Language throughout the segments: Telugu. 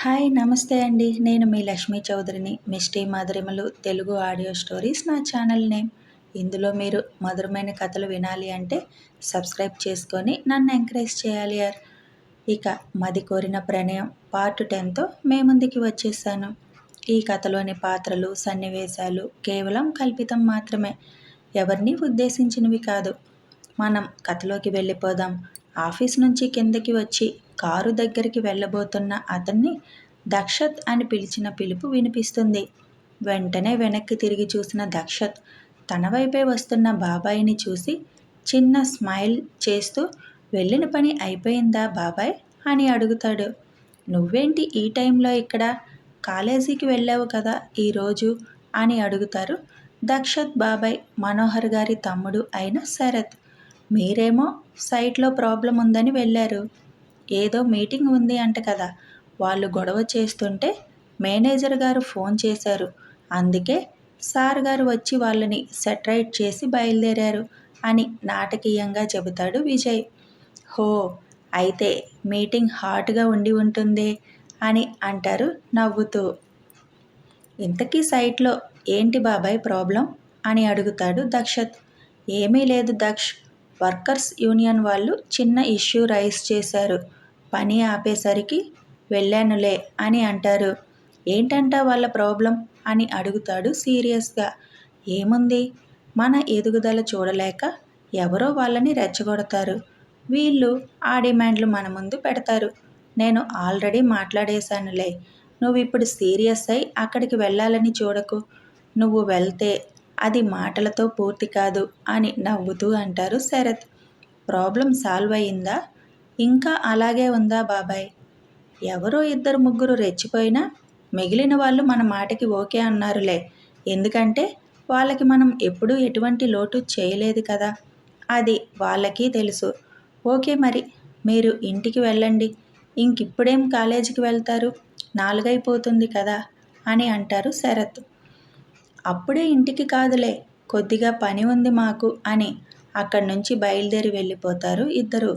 హాయ్ నమస్తే అండి. నేను మీ లక్ష్మీ చౌదరిని. మిస్టీ మధురిమలు తెలుగు ఆడియో స్టోరీస్ నా ఛానల్ నేమ్. ఇందులో మీరు మధురమైన కథలు వినాలి అంటే సబ్స్క్రైబ్ చేసుకొని నన్ను ఎంకరేజ్ చేయాలి యార్. ఇక మది కోరిన ప్రణయం పార్ట్ టెన్తో మే ముందుకి వచ్చేసాను. ఈ కథలోని పాత్రలు సన్నివేశాలు కేవలం కల్పితం మాత్రమే. ఎవరిని ఉద్దేశించినవి కాదు. మనం కథలోకి వెళ్ళిపోదాం. ఆఫీస్ నుంచి కిందకి వచ్చి కారు దగ్గరికి వెళ్ళబోతున్న అతన్ని దక్షత్ అని పిలిచిన పిలుపు వినిపిస్తుంది. వెంటనే వెనక్కి తిరిగి చూసిన దక్షత్ తన వైపే వస్తున్న బాబాయిని చూసి చిన్న స్మైల్ చేస్తూ వెళ్ళిన పని అయిపోయిందా బాబాయ్? అని అడుగుతాడు. నువ్వేంటి ఈ టైంలో ఇక్కడ? కాలేజీకి వెళ్ళావు కదా ఈరోజు అని అడుగుతారు దక్షత్ బాబాయ్ మనోహర్ గారి తమ్ముడు అయిన శరత్. మీరేమో సైట్లో ప్రాబ్లం ఉందని వెళ్ళారు. ఏదో మీటింగ్ ఉంది అంట కదా. వాళ్ళు గొడవ చేస్తుంటే మేనేజర్ గారు ఫోన్ చేశారు. అందుకే సార్ గారు వచ్చి వాళ్ళని సెటరైట్ చేసి బయలుదేరారు అని నాటకీయంగా చెబుతాడు విజయ్. హో అయితే మీటింగ్ హాట్గా ఉండి ఉంటుంది అని అంటారు నవ్వుతూ. ఇంతకీ సైట్లో ఏంటి బాబాయ్ ప్రాబ్లం అని అడుగుతాడు దక్షత్. ఏమీ లేదు దక్ష్. వర్కర్స్ యూనియన్ వాళ్ళు చిన్న ఇష్యూ రైజ్ చేశారు. పని ఆపేసరికి వెళ్ళానులే అని అంటారు. ఏంటంట వాళ్ళ ప్రాబ్లం? అని అడుగుతాడు సీరియస్గా. ఏముంది? మన ఎదుగుదల చూడలేక ఎవరో వాళ్ళని రెచ్చగొడతారు. వీళ్ళు ఆ డిమాండ్లు మన ముందు పెడతారు. నేను ఆల్రెడీ మాట్లాడేశానులే. నువ్వు ఇప్పుడు సీరియస్ అయి అక్కడికి వెళ్ళాలని చూడకు. నువ్వు వెళ్తే అది మాటలతో పూర్తి కాదు అని నవ్వుతూ అంటారు శరత్. ప్రాబ్లం సాల్వ్ అయిందా? ఇంకా అలాగే ఉందా బాబాయ్? ఎవరో ఇద్దరు ముగ్గురు రెచ్చిపోయినా మిగిలిన వాళ్ళు మన మాటకి ఓకే అన్నారులే. ఎందుకంటే వాళ్ళకి మనం ఎప్పుడూ ఎటువంటి లోటు చేయలేదు కదా. అది వాళ్ళకి తెలుసు. ఓకే మరి మీరు ఇంటికి వెళ్ళండి. ఇంకిప్పుడేం కాలేజీకి వెళ్తారు? నాలుగైపోతుంది కదా అని అంటారు శరత్. అప్పుడే ఇంటికి కాదులే కొద్దిగా పని ఉంది మాకు అని అక్కడి నుంచి బయలుదేరి వెళ్ళిపోతారు ఇద్దరు.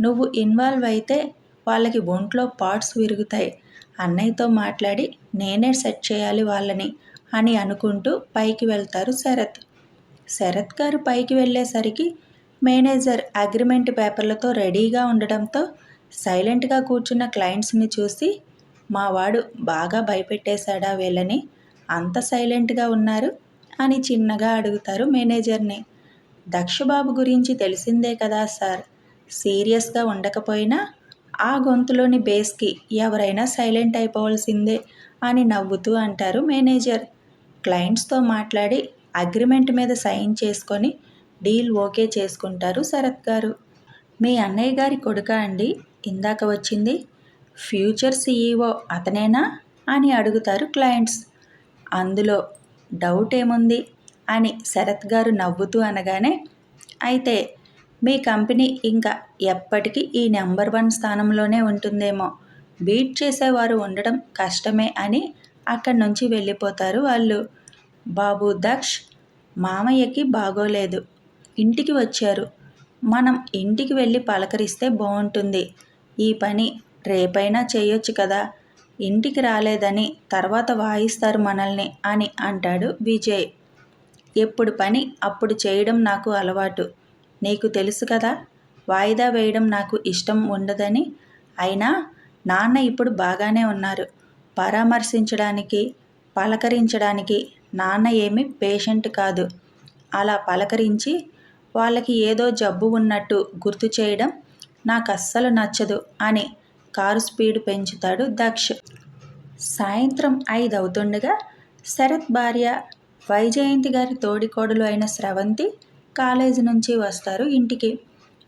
నువ్వు ఇన్వాల్వ్ అయితే వాళ్ళకి ఒంట్లో పార్ట్స్ విరుగుతాయి. అన్నయ్యతో మాట్లాడి నేనే సెట్ చేయాలి వాళ్ళని అని అనుకుంటూ పైకి వెళ్తారు శరత్. శరత్ గారు పైకి వెళ్ళేసరికి మేనేజర్ అగ్రిమెంట్ పేపర్లతో రెడీగా ఉండడంతో సైలెంట్గా కూర్చున్న క్లయింట్స్ని చూసి మా వాడు బాగా భయపెట్టేశాడా వీళ్ళని? అంత సైలెంట్గా ఉన్నారు? అని చిన్నగా అడుగుతారు మేనేజర్ని. దక్షబాబు గురించి తెలిసిందే కదా సార్. సీరియస్గా ఉండకపోయినా ఆ గొంతులోని బేస్కి ఎవరైనా సైలెంట్ అయిపోవాల్సిందే అని నవ్వుతూ అంటారు మేనేజర్. క్లయింట్స్తో మాట్లాడి అగ్రిమెంట్ మీద సైన్ చేసుకొని డీల్ ఓకే చేసుకుంటారు శరత్ గారు. మీ అన్నయ్య గారి కొడుక అండి? ఇందాక వచ్చింది. ఫ్యూచర్ సీఈఓ అతనేనా? అని అడుగుతారు క్లయింట్స్. అందులో డౌట్ ఏముంది? అని శరత్ గారు నవ్వుతూ అనగానే అయితే మీ కంపెనీ ఇంకా ఎప్పటికీ ఈ నెంబర్ వన్ స్థానంలోనే ఉంటుందేమో. బీట్ చేసేవారు ఉండడం కష్టమే అని అక్కడి నుంచి వెళ్ళిపోతారు వాళ్ళు. బాబు దక్ష్ మామయ్యకి బాగోలేదు. ఇంటికి వచ్చారు. మనం ఇంటికి వెళ్ళి పలకరిస్తే బాగుంటుంది. ఈ పని రేపైనా చేయొచ్చు కదా. ఇంటికి రాలేదని తర్వాత వాయిస్తారు మనల్ని అని అంటాడు విజయ్. ఎప్పుడు పని అప్పుడు చేయడం నాకు అలవాటు. నీకు తెలుసు కదా వాయిదా వేయడం నాకు ఇష్టం ఉండదని. అయినా నాన్న ఇప్పుడు బాగానే ఉన్నారు. పరామర్శించడానికి పలకరించడానికి నాన్న ఏమి పేషెంట్ కాదు. అలా పలకరించి వాళ్ళకి ఏదో జబ్బు ఉన్నట్టు గుర్తు చేయడం నాకు అస్సలు నచ్చదు అని కారు స్పీడ్ పెంచుతాడు దక్ష్. సాయంత్రం ఐదు అవుతుండగా శరత్ భార్య వైజయంతి గారి తోడికోడలు అయిన స్రవంతి కాలేజీ నుంచి వస్తారు. ఇంటికి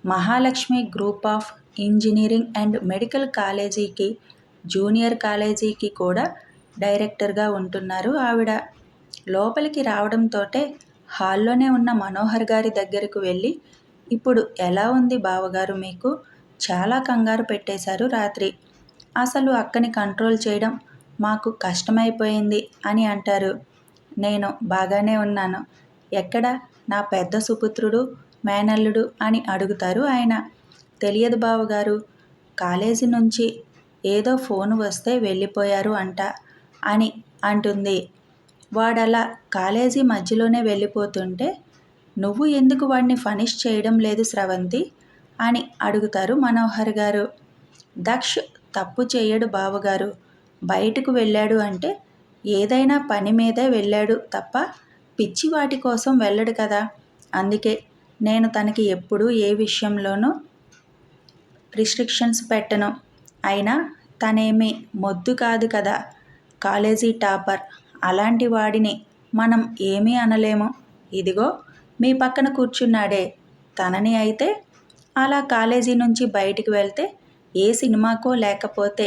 Mahalakshmi group of engineering and medical కాలేజీకి జూనియర్ కాలేజీకి కూడా డైరెక్టర్గా ఉంటున్నారు. ఆవిడ లోపలికి రావడంతో హాల్లోనే ఉన్న మనోహర్ గారి దగ్గరకు వెళ్ళి ఇప్పుడు ఎలా ఉంది బావగారు మీకు? చాలా కంగారు పెట్టేశారు రాత్రి. అసలు అక్కని కంట్రోల్ చేయడం మాకు కష్టమైపోయింది అని అంటారు. నేను బాగానే ఉన్నాను. ఎక్కడ నా పెద్ద సుపుత్రుడు మేనల్లుడు అని అడుగుతారు ఆయన. తెలియదు బావగారు కాలేజీ నుంచి ఏదో ఫోన్ వస్తే వెళ్ళిపోయారు అంట అని అంటుంది. వాడలా కాలేజీ మధ్యలోనే వెళ్ళిపోతుంటే నువ్వు ఎందుకు వాడిని ఫనిష్ చేయడం లేదు స్రవంతి? అని అడుగుతారు మనోహర్ గారు. దక్ష్ తప్పు చేయడు బావగారు బయటకు వెళ్ళాడు అంటే ఏదైనా పని మీదే వెళ్ళాడు తప్ప పిచ్చి వాటి కోసం వెళ్ళడు కదా. అందుకే నేను తనకి ఎప్పుడూ ఏ విషయంలోనూ రిస్ట్రిక్షన్స్ పెట్టను. అయినా తనేమి మొద్దు కాదు కదా. College topper. అలాంటి వాడిని మనం ఏమీ అనలేము. ఇదిగో మీ పక్కన కూర్చున్నాడే. తనని అయితే అలా కాలేజీ నుంచి బయటికి వెళ్తే ఏ సినిమాకో లేకపోతే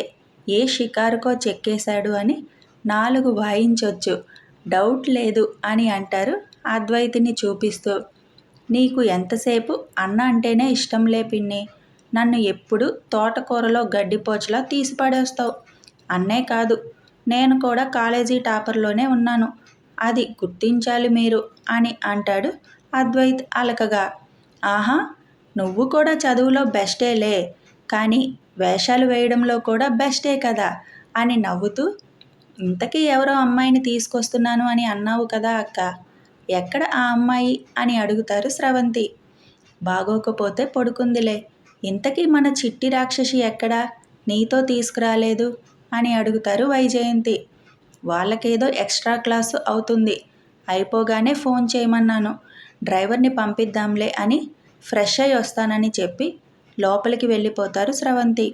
ఏ షికారుకో చెక్కేశాడు అని నాలుగు వాయించొచ్చు. డౌట్ లేదు అని అంటారు అద్వైతిని చూపిస్తూ. నీకు ఎంతసేపు అన్న అంటేనే ఇష్టం లే పిన్ని. నన్ను ఎప్పుడు తోటకూరలో గడ్డిపోచలా తీసి పడేస్తావు? అన్నే కాదు నేను కూడా కాలేజీ టాపర్లోనే ఉన్నాను. అది గుర్తించాలి మీరు అని అంటాడు అద్వైత్ అలకగా. ఆహా నువ్వు కూడా చదువులో బెస్టేలే కానీ వేషాలు వేయడంలో కూడా బెస్టే కదా అని నవ్వుతూ ఇంతకీ ఎవరో అమ్మాయిని తీసుకొస్తున్నాను అని అన్నావు కదా అక్క. ఎక్కడ ఆ అమ్మాయి అని అడుగుతారు స్రవంతి. బాగోకపోతే పడుకుందిలే. ఇంతకీ మన చిట్టి రాక్షసి ఎక్కడా? నీతో తీసుకురాలేదు అని అడుగుతారు వైజయంతి. వాళ్ళకేదో ఎక్స్ట్రా క్లాసు అవుతుంది. అయిపోగానే ఫోన్ చేయమన్నాను. డ్రైవర్ని పంపిద్దాంలే అని ఫ్రెష్ అయి వస్తానని చెప్పి లోపలికి వెళ్ళిపోతారు స్రవంతి.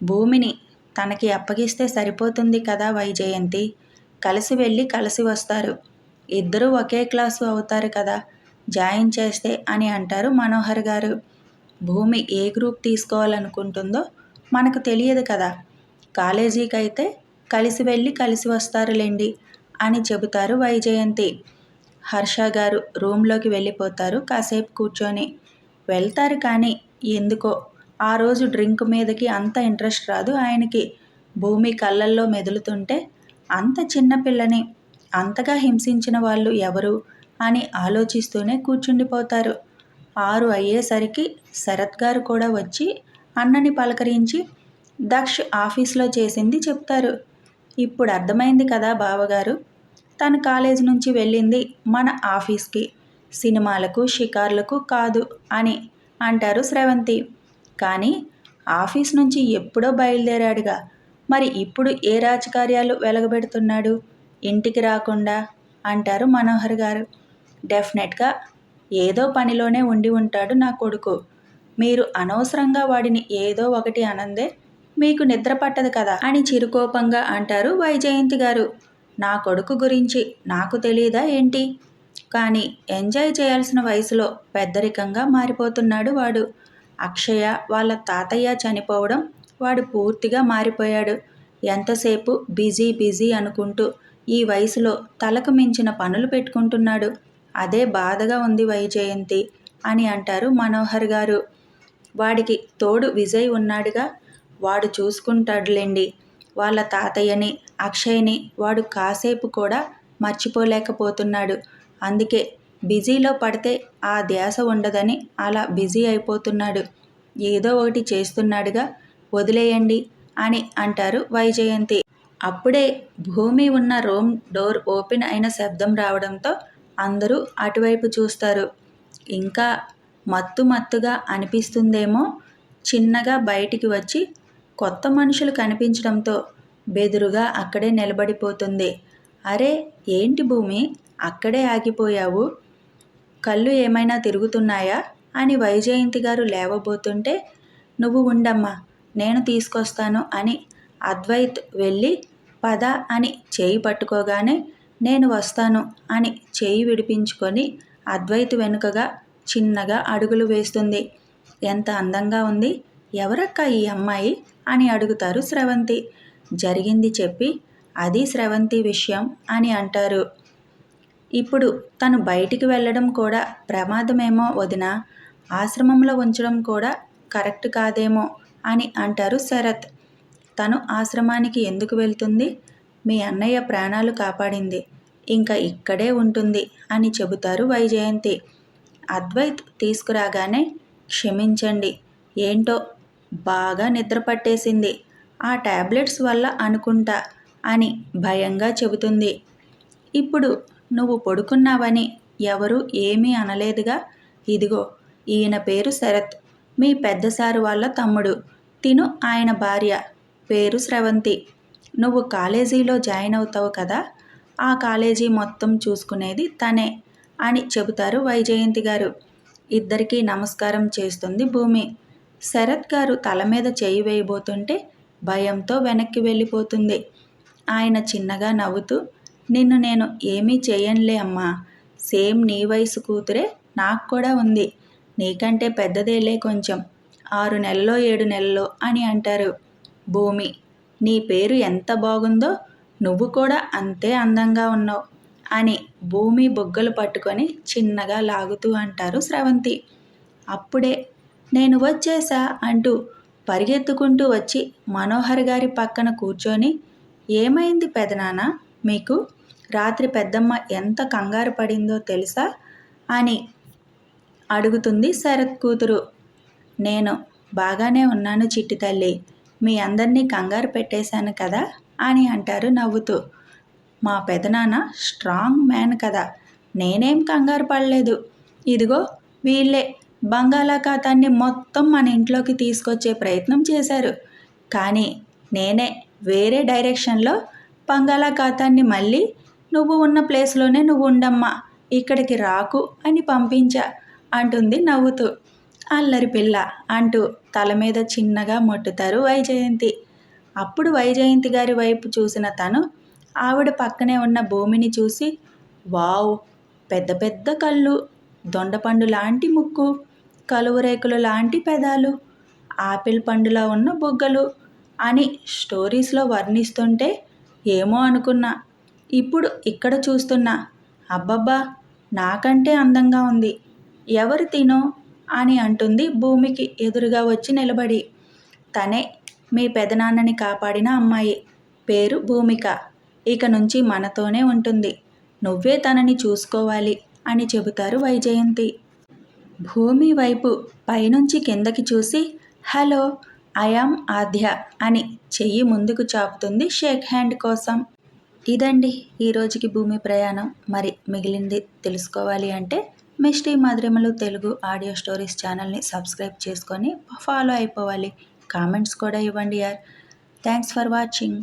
భూమిని తనకి అప్పగిస్తే సరిపోతుంది కదా వైజయంతి. కలిసి వెళ్ళి కలిసి వస్తారు. ఇద్దరూ ఒకే క్లాసు అవుతారు కదా జాయిన్ చేస్తే అని అంటారు మనోహర్ గారు. భూమి ఏ గ్రూప్ తీసుకోవాలనుకుంటుందో మనకు తెలియదు కదా. కాలేజీకి అయితే కలిసి వెళ్ళి కలిసి వస్తారులేండి అని చెబుతారు వైజయంతి. హర్ష గారు రూమ్లోకి వెళ్ళిపోతారు కాసేపు కూర్చొని. వెళ్తారు కానీ ఎందుకో ఆ రోజు డ్రింక్ మీదకి అంత ఇంట్రెస్ట్ రాదు. ఆయనకి భూమి కళ్ళల్లో మెదులుతుంటే అంత చిన్నపిల్లని అంతగా హింసించిన వాళ్ళు ఎవరు అని ఆలోచిస్తూనే కూర్చుండిపోతారు. ఆరు అయ్యేసరికి శరత్ గారు కూడా వచ్చి అన్నని పలకరించి దక్ష్ ఆఫీస్లో చేసింది చెప్తారు. ఇప్పుడు అర్థమైంది కదా బావగారు. తను కాలేజ్ నుంచి వెళ్ళింది మన ఆఫీస్కి సినిమాలకు షికార్లకు కాదు అని అంటారు స్రవంతి కానీ ఆఫీస్ నుంచి ఎప్పుడో బయలుదేరాడుగా. మరి ఇప్పుడు ఏ రాజకార్యాలు వెలగబెడుతున్నాడు? ఇంటికి రాకుండా? అంటారు మనోహర్ గారు. డెఫినెట్గా ఏదో పనిలోనే ఉండి ఉంటాడు నా కొడుకు. మీరు అనవసరంగా వాడిని ఏదో ఒకటి అనందే మీకు నిద్ర పట్టదు కదా? అని చిరుకోపంగా అంటారు వైజయంతి గారు. నా కొడుకు గురించి నాకు తెలియదా ఏంటి? కానీ ఎంజాయ్ చేయాల్సిన వయసులో పెద్దరికంగా మారిపోతున్నాడు వాడు. అక్షయ వాళ్ళ తాతయ్య చనిపోవడం వాడు పూర్తిగా మారిపోయాడు. ఎంతసేపు బిజీ బిజీ అనుకుంటూ ఈ వయసులో తలకు మించిన పనులు పెట్టుకుంటున్నాడు. అదే బాధగా ఉంది వైజయంతి అని అంటారు మనోహర్ గారు. వాడికి తోడు విజయ్ ఉన్నాడుగా వాడు చూసుకుంటాడులేండి. వాళ్ళ తాతయ్యని అక్షయ్ని వాడు కాసేపు కూడా మర్చిపోలేకపోతున్నాడు. అందుకే బిజీలో పడితే ఆ ధ్యాస ఉండదని అలా బిజీ అయిపోతున్నాడు. ఏదో ఒకటి చేస్తున్నాడుగా వదిలేయండి అని అంటారు వైజయంతి. అప్పుడే భూమి ఉన్న రూమ్ డోర్ ఓపెన్ అయిన శబ్దం రావడంతో అందరూ అటువైపు చూస్తారు. ఇంకా మత్తు మత్తుగా అనిపిస్తుందేమో చిన్నగా బయటికి వచ్చి కొత్త మనుషులు కనిపించడంతో బెదురుగా అక్కడే నిలబడిపోతుంది. అరే ఏంటి భూమి? అక్కడే ఆగిపోయావు. కళ్ళు ఏమైనా తిరుగుతున్నాయా? అని వైజయంతి గారు లేవబోతుంటే నువ్వు ఉండమ్మా నేను తీసుకొస్తాను అని అద్వైత్ వెళ్ళి పద అని చేయి పట్టుకోగానే నేను వస్తాను అని చేయి విడిపించుకొని అద్వైత్ వెనుకగా చిన్నగా అడుగులు వేస్తుంది. ఎంత అందంగా ఉంది ఎవరక్క ఈ అమ్మాయి? అని అడుగుతారు స్రవంతి జరిగింది చెప్పి అది స్రవంతి విషయం అని అంటారు. ఇప్పుడు తను బయటికి వెళ్ళడం కూడా ప్రమాదమేమో వదిన. ఆశ్రమంలో ఉంచడం కూడా కరెక్ట్ కాదేమో అని అంటారు శరత్. తను ఆశ్రమానికి ఎందుకు వెళ్తుంది? మీ అన్నయ్య ప్రాణాలు కాపాడింది. ఇంకా ఇక్కడే ఉంటుంది అని చెబుతారు వైజయంతి. అద్వైత్ తీసుకురాగానే క్షమించండి. ఏంటో? బాగా నిద్ర పట్టేసింది. ఆ టాబ్లెట్స్ వల్ల అనుకుంటా అని భయంగా చెబుతుంది. ఇప్పుడు నువ్వు పడుకున్నావని ఎవరు ఏమీ అనలేదుగా. ఇదిగో ఈయన పేరు శరత్. మీ పెద్ద సారు వాళ్ళ తమ్ముడు. తిను ఆయన భార్య. పేరు స్రవంతి. నువ్వు కాలేజీలో జాయిన్ అవుతావు కదా? ఆ కాలేజీ మొత్తం చూసుకునేది తనే అని చెబుతారు వైజయంతి గారు. ఇద్దరికీ నమస్కారం చేస్తుంది భూమి. శరత్ గారు తల మీద చేయి వేయబోతుంటే భయంతో వెనక్కి వెళ్ళిపోతుంది. ఆయన చిన్నగా నవ్వుతూ నిన్ను నేను ఏమీ చేయనులే అమ్మా. సేమ్ నీ వయసు కూతురే నాకు కూడా ఉంది. నీకంటే పెద్దదేలే కొంచెం. ఆరు నెలలో ఏడు నెలలో అని అంటారు. భూమి నీ పేరు ఎంత బాగుందో నువ్వు కూడా అంతే అందంగా ఉన్నావు అని భూమి బొగ్గలు పట్టుకొని చిన్నగా లాగుతూ అంటారు స్రవంతి. అప్పుడే నేను వచ్చేసా అంటూ పరిగెత్తుకుంటూ వచ్చి మనోహర్ గారి పక్కన కూర్చొని ఏమైంది పెదనానా? మీకు రాత్రి పెద్దమ్మ ఎంత కంగారు పడిందో తెలుసా? అని అడుగుతుంది శరత్ కూతురు. నేను బాగానే ఉన్నాను చిట్టి తల్లి. మీ అందరినీ కంగారు పెట్టేశాను కదా? అని అంటారు నవ్వుతూ. మా పెదనాన్న స్ట్రాంగ్ మ్యాన్ కదా. నేనేం కంగారు పడలేదు. ఇదిగో వీళ్ళే బంగాళాఖాతాన్ని మొత్తం మన ఇంట్లోకి తీసుకొచ్చే ప్రయత్నం చేశారు. కానీ నేనే వేరే డైరెక్షన్లో బంగాళాఖాతాన్ని మళ్ళీ నువ్వు ఉన్న ప్లేస్లోనే నువ్వు ఉండమ్మా ఇక్కడికి రాకు అని పంపించా అంటుంది నవ్వుతూ. అల్లరి పిల్ల అంటూ తల మీద చిన్నగా మొట్టుతారు వైజయంతి. అప్పుడు వైజయంతి గారి వైపు చూసిన తను ఆవిడ పక్కనే ఉన్న భూమిని చూసి వావ్ పెద్ద పెద్ద కళ్ళు దొండపండు లాంటి ముక్కు కలువు రేకులు లాంటి పెదాలు ఆపిల్ పండులా ఉన్న బొగ్గలు అని స్టోరీస్లో వర్ణిస్తుంటే ఏమో అనుకున్నా. ఇప్పుడు ఇక్కడ చూస్తున్నా. అబ్బబ్బా నాకంటే అందంగా ఉంది. ఎవరు తినో అని అంటుంది భూమికి ఎదురుగా వచ్చి నిలబడి. తనే మీ పెదనాన్నని కాపాడిన అమ్మాయి పేరు భూమిక. ఇక నుంచి మనతోనే ఉంటుంది. నువ్వే తనని చూసుకోవాలి అని చెబుతారు వైజయంతి. భూమి వైపు పైనుంచి కిందకి చూసి హలో ఐఆమ్ ఆద్య అని చెయ్యి ముందుకు చాపుతుంది. షేక్ హ్యాండ్ కోసం. ఇదండి ఈరోజుకి భూమి ప్రయాణం. మరి మిగిలింది తెలుసుకోవాలి అంటే మిస్టీ మాదిరిమలు తెలుగు ఆడియో స్టోరీస్ ఛానల్ని సబ్స్క్రైబ్ చేసుకొని ఫాలో అయిపోవాలి. కామెంట్స్ కూడా ఇవ్వండి యార్. Thanks for watching